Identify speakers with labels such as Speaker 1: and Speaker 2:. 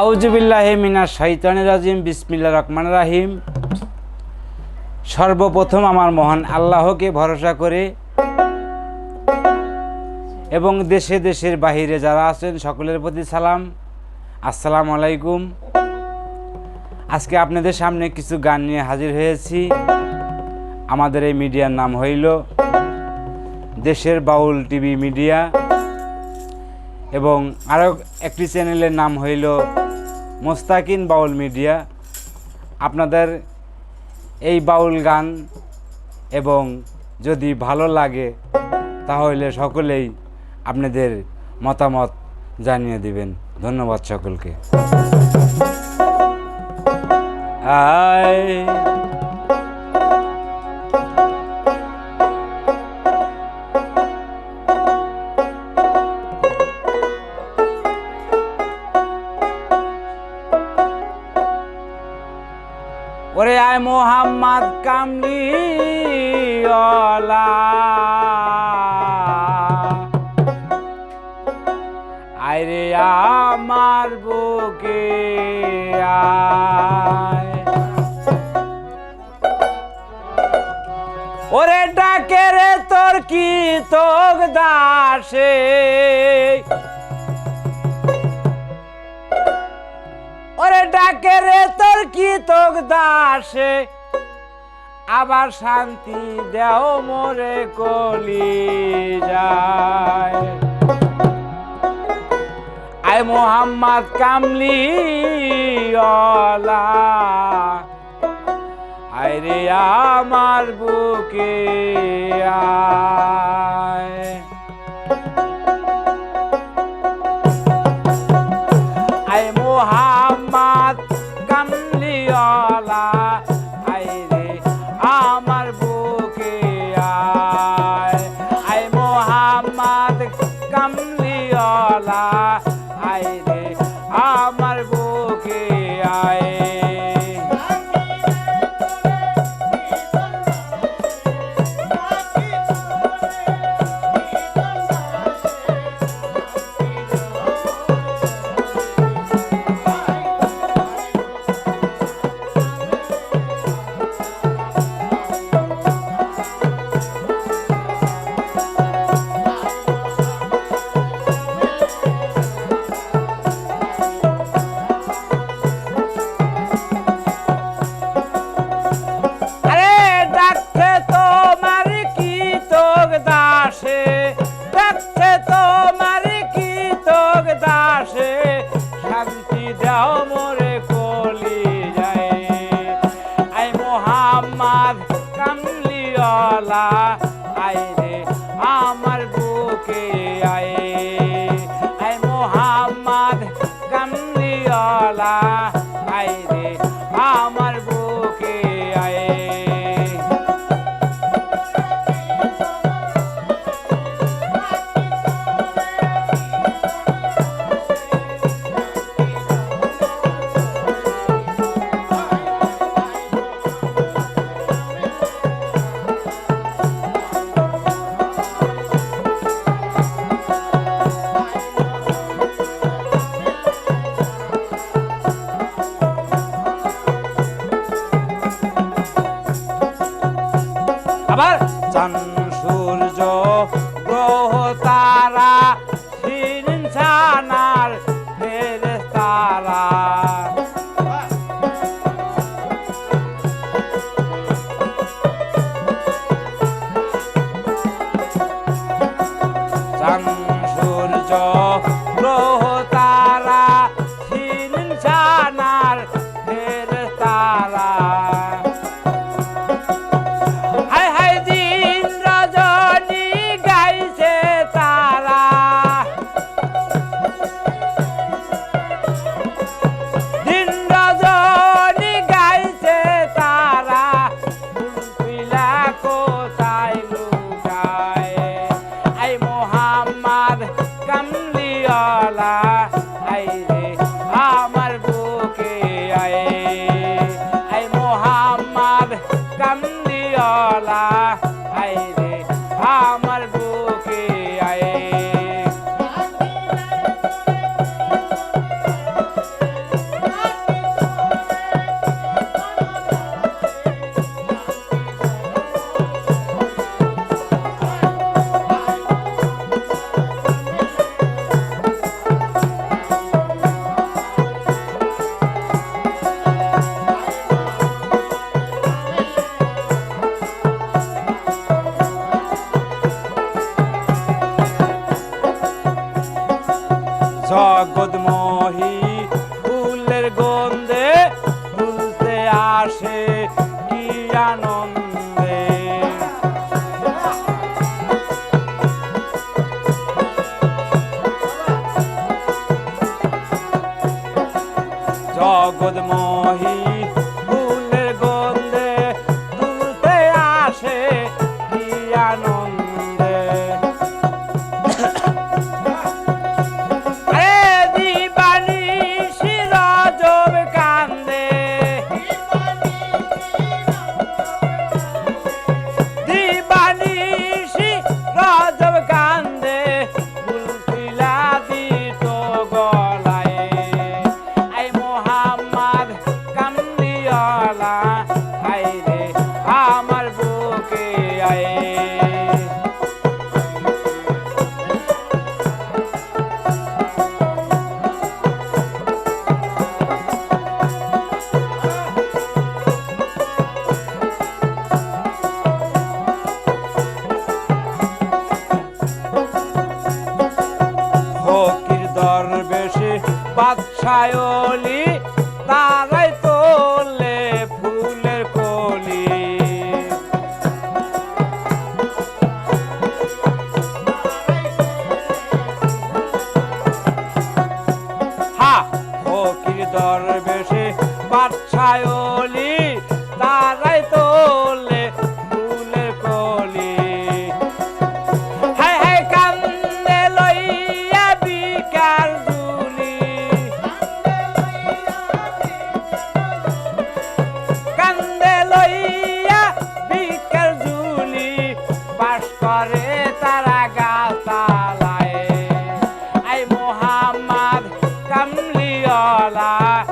Speaker 1: আউজুবিল্লাহ মিনা রাজিম বিসমিল্লা রহমান রাহিম। সর্বপ্রথম আমার মহান আল্লাহকে ভরসা করে এবং দেশে দেশের বাহিরে যারা আছেন সকলের প্রতি সালাম। আসসালামু আলাইকুম। আজকে আপনাদের সামনে কিছু গান নিয়ে হাজির হয়েছি। আমাদের এই মিডিয়ার নাম হইল দেশের বাউল টিভি মিডিয়া। এবং আরও একটি চ্যানেলের নাম হইল মোস্তাকিন বাউল মিডিয়া। আপনাদের এই বাউল গান এবং যদি ভালো লাগে, তাহলে সকলেই আপনাদের মতামত জানিয়ে দিবেন। ধন্যবাদ সকলকে। আয়। মোহাম্মদ কামলি আরে আমার বুকে ওরে ডাকে রে তোর কি তোক দাসে? ওরে ডাকে রে তোর কি তোক দাসে? আবার শান্তি দেও মোরে কলি যায়। আয় মোহাম্মদ কামলি আয় রে আমার বুকে আয়। lá আবার চান সূর্য গ্রহ তারা morre. চলি তারাই তোলে ফুলের কলি। হা ফকির দরবেশে বাচ্চায়লি তারাই তোলে cấm ly là